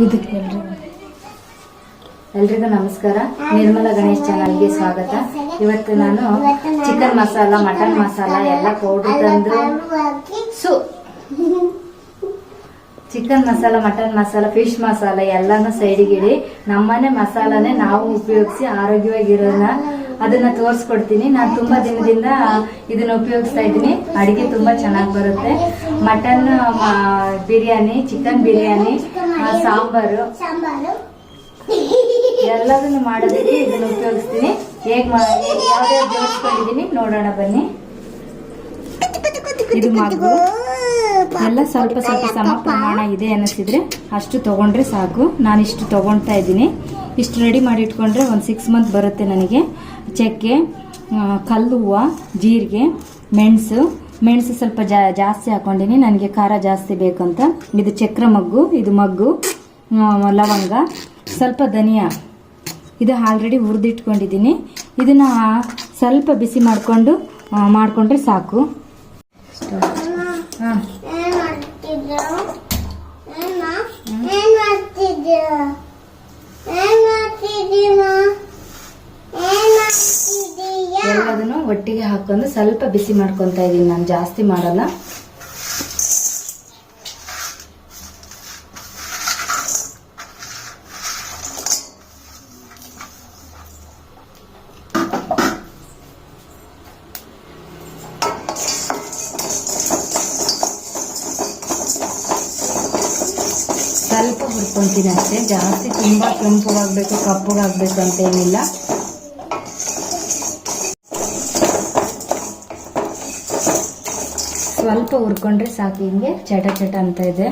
ಇದಕ್ಕೆ ಎಲ್ರಿಗೂ. ನಮಸ್ಕಾರ. ನಿರ್ಮಲ ಗಣೇಶ್ ಚಾನಲ್ಗೆ ಸ್ವಾಗತ. ಇವತ್ತು ನಾನು ಚಿಕನ್ ಮಸಾಲ, ಮಟನ್ ಮಸಾಲ ಎಲ್ಲ ಪೌಡರ್ ತಂದ್ರು ಸು chicken masala, mutton masala, fish masala ಎಲ್ಲಾನು ಸೈಡಿಗೆ ಇಡಿ. ನಮ್ಮನೆ ಮಸಾಲಾನೇ ನಾವು ಉಪಯೋಗಿಸಿ ಆರೋಗ್ಯವಾಗಿರೋಣ ಅದನ್ನ ತೋರಿಸ್ಕೊಡ್ತೀನಿ. ನಾನು ತುಂಬಾ ದಿನದಿಂದ ಇದನ್ನ ಉಪಯೋಗಿಸ್ತಾ ಇದ್ದೀನಿ. ಅಡಿಗೆ ತುಂಬಾ ಚೆನ್ನಾಗಿ ಬರುತ್ತೆ. Mutton biryani, chicken biryani sambar. Sambar. ಎಲ್ಲದನ್ನು ಮಾಡೋದಕ್ಕೆ ಇದನ್ನು ಉಪಯೋಗಿಸ್ತೀನಿ. ಹೇಗ್ ಮಾಡಿದೀನಿ ನೋಡೋಣ ಬನ್ನಿ. ಇದು ಮಾಡ್ಬೋದು ಎಲ್ಲ ಸ್ವಲ್ಪ ಸ್ವಲ್ಪ ಸಮ ಪ್ರಮಾಣ ಇದೆ ಅನ್ನಿಸಿದ್ರೆ ಅಷ್ಟು ತಗೊಂಡ್ರೆ ಸಾಕು. ನಾನು ಇಷ್ಟು ತಗೊಳ್ತಾ ಇದ್ದೀನಿ. ಇಷ್ಟು ರೆಡಿ ಮಾಡಿ ಇಟ್ಕೊಂಡ್ರೆ ಒಂದು ಸಿಕ್ಸ್ ಮಂತ್ ಬರುತ್ತೆ ನನಗೆ. ಚಕ್ಕೆ ಕಲ್ಲು ಹೂವು ಜೀರಿಗೆ ಮೆಣಸು. ಮೆಣಸು ಸ್ವಲ್ಪ ಜಾ ಜಾಸ್ತಿ ಹಾಕೊಂಡಿನಿ. ನನಗೆ ಖಾರ ಜಾಸ್ತಿ ಬೇಕಂತ. ಇದು ಚಕ್ರ ಮಗ್ಗು ಇದು ಮಗ್ಗು ಲವಂಗ ಸ್ವಲ್ಪ ಧನಿಯಾ. ಇದು ಆಲ್ರೆಡಿ ಹುರಿದಿಟ್ಕೊಂಡಿದ್ದೀನಿ ಇದನ್ನ ಸ್ವಲ್ಪ ಬಿಸಿ ಮಾಡಿಕೊಂಡು ಮಾಡಿಕೊಂಡ್ರೆ ಸಾಕು. ಹಾಂ. ಒಟ್ಟಿಗೆ ಹಾಕೊಂಡು ಸ್ವಲ್ಪ ಬಿಸಿ ಮಾಡ್ಕೊತಾ ಇದ್ದೀನಿ ನಾನು ಜಾಸ್ತಿ ಮಾಡಲ್ಲ. ಸ್ವಲ್ಪ ಹುರ್ಕೊಂತೀನಿ ಅಷ್ಟೇ. ಜಾಸ್ತಿ ತುಂಬಾ ಕೆಂಪುಗಾಗ್ಬೇಕು, ಕಪ್ಪುಗಾಗ್ಬೇಕು ಅಂತ ಏನಿಲ್ಲ. ಸ್ವಲ್ಪ ಹುರ್ಕೊಂಡ್ರೆ ಸಾಕು, ಹಿಂಗೆ ಚಟ ಚಟ ಅಂತ ಇದೆ.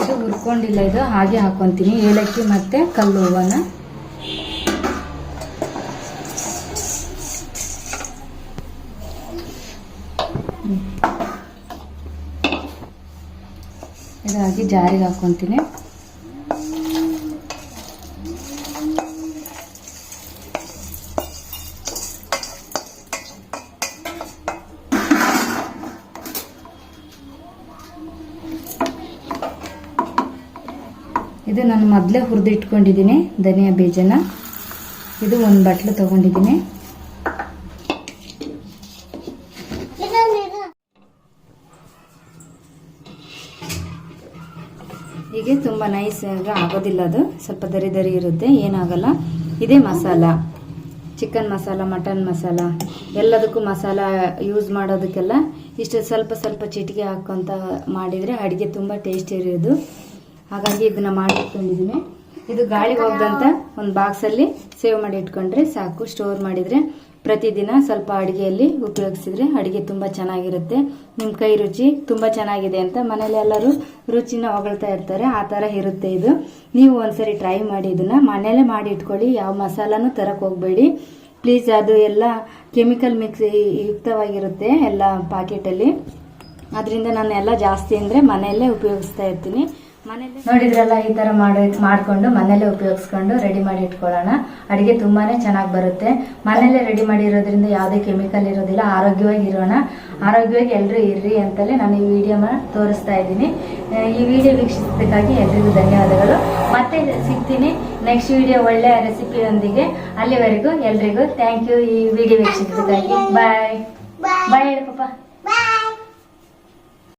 ಇದು ಹುರ್ಕೊಂಡಿಲ್ಲ ಇದು, ಹಾಗೆ ಹಾಕೊಂತೀನಿ. ಏಲಕ್ಕಿ ಮತ್ತೆ ಕಲ್ಲು ಹೂವನ. ಇದಾಗಿ ಜಾರಿಗೆ ಹಾಕೊಂತೀನಿ. ಇದು ನಾನು ಮೊದಲೇ ಹುರಿದಿಟ್ಕೊಂಡಿದ್ದೀನಿ ಧನಿಯಾ ಬೀಜನ. ಇದು ಒಂದು ಬಟ್ಲು ತಗೊಂಡಿದ್ದೀನಿ. ಹೀಗೆ ತುಂಬ ನೈಸ್ ಆಗೋದಿಲ್ಲ ಅದು. ಸ್ವಲ್ಪ ದರಿ ದರಿ ಇರುತ್ತೆ, ಏನಾಗಲ್ಲ. ಇದೇ ಮಸಾಲ. ಚಿಕನ್ ಮಸಾಲ, ಮಟನ್ ಮಸಾಲ, ಎಲ್ಲದಕ್ಕೂ ಮಸಾಲ ಯೂಸ್ ಮಾಡೋದಕ್ಕೆಲ್ಲ ಇಷ್ಟು ಸ್ವಲ್ಪ ಸ್ವಲ್ಪ ಚಿಟಿಕೆ ಹಾಕ್ಕೊಂತ ಮಾಡಿದರೆ ಅಡುಗೆ ತುಂಬ ಟೇಸ್ಟಿ ಇರೋದು. ಹಾಗಾಗಿ ಇದನ್ನ ಮಾಡಿ ಇಟ್ಕೊಂಡಿದ್ದೀನಿ ಇದು ಗಾಳಿ ಹೋಗ್ದಂತ ಒಂದು ಬಾಕ್ಸಲ್ಲಿ ಸೇವ್ ಮಾಡಿ ಇಟ್ಕೊಂಡ್ರೆ ಸಾಕು. ಸ್ಟೋರ್ ಮಾಡಿದರೆ ಪ್ರತಿದಿನ ಸ್ವಲ್ಪ ಅಡುಗೆಯಲ್ಲಿ ಉಪಯೋಗಿಸಿದ್ರೆ ಅಡುಗೆ ತುಂಬ ಚೆನ್ನಾಗಿರುತ್ತೆ. ನಿಮ್ಮ ಕೈ ರುಚಿ ತುಂಬ ಚೆನ್ನಾಗಿದೆ ಅಂತ ಮನೇಲಿ ಎಲ್ಲರೂ ರುಚಿನ ಹೊಗಳ್ತಾ ಇರ್ತಾರೆ. ಆ ಥರ ಇರುತ್ತೆ ಇದು. ನೀವು ಒಂದ್ಸರಿ ಟ್ರೈ ಮಾಡಿ ಇದನ್ನ. ಮನೇಲೆ ಮಾಡಿ ಇಟ್ಕೊಳ್ಳಿ. ಯಾವ ಮಸಾಲಾನು ತರಕ್ಕೆ ಹೋಗಬೇಡಿ. ಪ್ಲೀಸ್ ಅದು ಎಲ್ಲ ಕೆಮಿಕಲ್ ಮಿಕ್ಸ್ ಯುಕ್ತವಾಗಿರುತ್ತೆ ಎಲ್ಲ ಪಾಕೆಟಲ್ಲಿ ಅದರಿಂದ ನಾನು ಎಲ್ಲ ಜಾಸ್ತಿ ಅಂದರೆ ಮನೆಯಲ್ಲೇ ಉಪಯೋಗಿಸ್ತಾ ಇರ್ತೀನಿ. ನೋಡಿದ್ರಲ್ಲ ಈ ತರ ಮಾಡಿ ಮಾಡ್ಕೊಂಡು ಮನೇಲೆ ಉಪಯೋಗಿಸ್ಕೊಂಡು ರೆಡಿ ಮಾಡಿ ಇಟ್ಕೊಳ್ಳೋಣ. ಅಡಿಗೆ ತುಂಬಾನೇ ಚೆನ್ನಾಗಿ ಬರುತ್ತೆ. ಮನೇಲೆ ರೆಡಿ ಮಾಡಿರೋದ್ರಿಂದ ಯಾವುದೇ ಕೆಮಿಕಲ್ ಇರೋದಿಲ್ಲ. ಆರೋಗ್ಯವಾಗಿ ಇರೋಣ. ಆರೋಗ್ಯವಾಗಿ ಎಲ್ಲರೂ ಇರ್ರಿ ಅಂತಲೇ ನಾನು ಈ ವಿಡಿಯೋನ ತೋರಿಸ್ತಾ ಇದ್ದೀನಿ. ಈ ವಿಡಿಯೋ ವೀಕ್ಷಿಸಿದ್ದಕ್ಕಾಗಿ ಎಲ್ರಿಗೂ ಧನ್ಯವಾದಗಳು. ಮತ್ತೆ ಸಿಗ್ತೀನಿ ನೆಕ್ಸ್ಟ್ ವಿಡಿಯೋ ಒಳ್ಳೆಯ ರೆಸಿಪಿಯೊಂದಿಗೆ ಅಲ್ಲಿವರೆಗೂ ಎಲ್ರಿಗೂ ಥ್ಯಾಂಕ್ ಯು ಈ ವಿಡಿಯೋ ವೀಕ್ಷಿಸಿದ್ದಕ್ಕಾಗಿ. ಬಾಯ್ ಬಾಯ್ ಬಾಯ್ ಹೇಳಿ ಪಾಪ